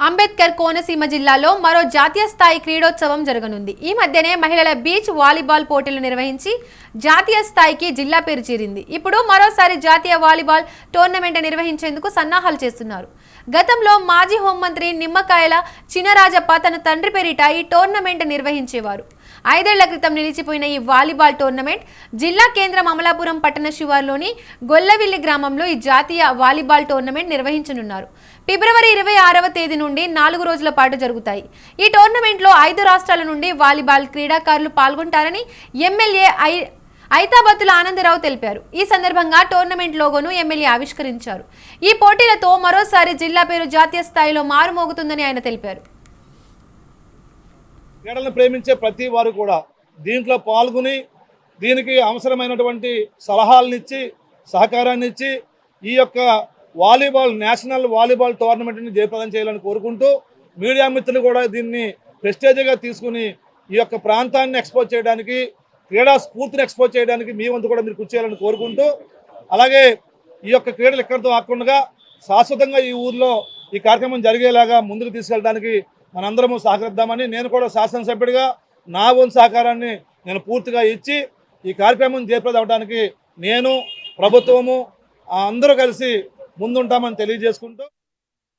అంబేద్కర్ కోనసీమ జిల్లాలో మరో జాతీయ స్థాయి క్రీడోత్సవం జరగనుంది. ఈ మధ్యనే మహిళల బీచ్ వాలీబాల్ పోటీలు నిర్వహించి జాతీయ స్థాయికి జిల్లా పేరు చేరింది. ఇప్పుడు మరోసారి జాతీయ వాలీబాల్ టోర్నమెంట్ నిర్వహించేందుకు సన్నాహాలు చేస్తున్నారు. గతంలో మాజీ హోంమంత్రి నిమ్మకాయల చినరాజప్ప తన తండ్రి పేరిట ఈ టోర్నమెంట్ నిర్వహించేవారు. ఐదేళ్ళ క్రితం నిలిచిపోయిన ఈ వాలీబాల్ టోర్నమెంట్ జిల్లా కేంద్రం అమలాపురం పట్టణ శివార్లోని గొల్లవిల్లి గ్రామంలో ఈ జాతీయ వాలీబాల్ టోర్నమెంట్ నిర్వహించనున్నారు. ఫిబ్రవరి ఇరవై ఆరవ తేదీ నుండి నాలుగు రోజుల పాటు జరుగుతాయి. ఈ టోర్నమెంట్లో ఐదు రాష్ట్రాల నుండి వాలీబాల్ క్రీడాకారులు పాల్గొంటారని ఎమ్మెల్యే ఐ ఐతాబత్తుల ఆనందరావు తెలిపారు. ఈ సందర్భంగా టోర్నమెంట్ లోగోను ఎమ్మెల్యే ఆవిష్కరించారు. ఈ పోటీలతో మరోసారి జిల్లా పేరు జాతీయ స్థాయిలో మారుమోగుతుందని ఆయన తెలిపారు. క్రీడలను ప్రేమించే ప్రతి వారు కూడా దీంట్లో పాల్గొని దీనికి అవసరమైనటువంటి సలహాలనిచ్చి సహకారాన్ని ఇచ్చి ఈ యొక్క వాలీబాల్ నేషనల్ వాలీబాల్ టోర్నమెంట్ని జయప్రదం చేయాలని కోరుకుంటూ మీడియా మిత్రులు కూడా దీన్ని ప్రెస్టేజ్గా తీసుకుని ఈ యొక్క ప్రాంతాన్ని ఎక్స్పోజ్ చేయడానికి క్రీడా స్ఫూర్తిని ఎక్స్పోజ్ చేయడానికి మీ వంతు కూడా మీరు కృషి చేయాలని కోరుకుంటూ అలాగే ఈ యొక్క క్రీడలు ఎక్కడితో ఆకుండా శాశ్వతంగా ఈ ఊర్లో ఈ కార్యక్రమం జరిగేలాగా ముందుకు తీసుకెళ్ళడానికి మనందరము సహకరిద్దామని నేను కూడా శాసనసభ్యుడిగా నా వంతు సహకారాన్ని నేను పూర్తిగా ఇచ్చి ఈ కార్యక్రమం జయప్రదం నేను ప్రభుత్వము అందరూ కలిసి ముందుంటామని తెలియజేసుకుంటూ